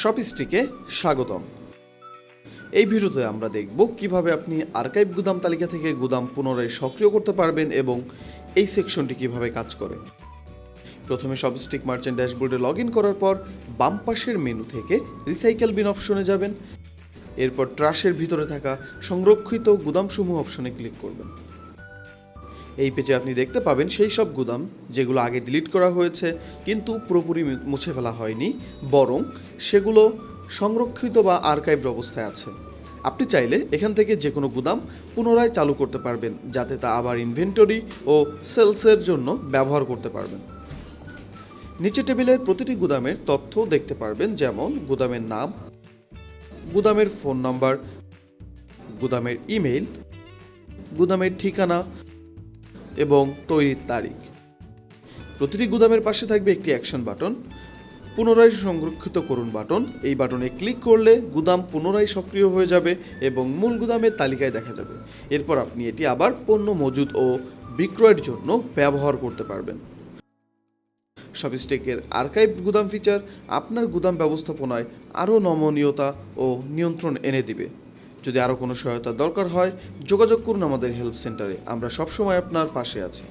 শপিস্টিকে স্বাগতম। এই ভিডিওতে আমরা দেখব কীভাবে আপনি আর্কাইভ গুদাম তালিকা থেকে গুদাম পুনরায় সক্রিয় করতে পারবেন এবং এই সেকশনটি কীভাবে কাজ করে। প্রথমে শপস্টিক মার্চেন্ট ড্যাশবোর্ডে লগ ইন করার পর বাম পাশের মেনু থেকে রিসাইকেল বিন অপশনে যাবেন। এরপর ট্রাশের ভিতরে থাকা সংরক্ষিত গুদামসমূহ অপশনে ক্লিক করবেন। এই পেজে আপনি দেখতে পাবেন সেই সব গুদাম যেগুলো আগে ডিলিট করা হয়েছে, কিন্তু পুরোপুরি মুছে ফেলা হয়নি, বরং সেগুলো সংরক্ষিত বা আর্কাইভড অবস্থায় আছে। আপনি চাইলে এখান থেকে যে কোনো গুদাম পুনরায় চালু করতে পারবেন, যাতে তা আবার ইনভেন্টরি ও সেলসের জন্য ব্যবহার করতে পারবেন। নিচে টেবিলের প্রতিটি গুদামের তথ্য দেখতে পারবেন, যেমন গুদামের নাম, গুদামের ফোন নাম্বার গুদামের ইমেইল গুদামের ঠিকানা এবং তৈরির তারিখ। প্রতিটি গুদামের পাশে থাকবে একটি অ্যাকশন বাটন। পুনরায় সংরক্ষিত করুন বাটন। এই বাটনে ক্লিক করলে গুদাম পুনরায় সক্রিয় হয়ে যাবে এবং মূল গুদামের তালিকায় দেখা যাবে। এরপর আপনি এটি আবার পণ্য মজুদ ও বিক্রয়ের জন্য ব্যবহার করতে পারবেন। সবিস্টেকের আর্কাইভ গুদাম ফিচার আপনার গুদাম ব্যবস্থাপনায় আরও নমনীয়তা ও নিয়ন্ত্রণ এনে দিবে। যদি আরও কোনো সহায়তা দরকার হয়, যোগাযোগ করুন আমাদের হেল্প সেন্টারে। আমরা সবসময় আপনার পাশে আছি।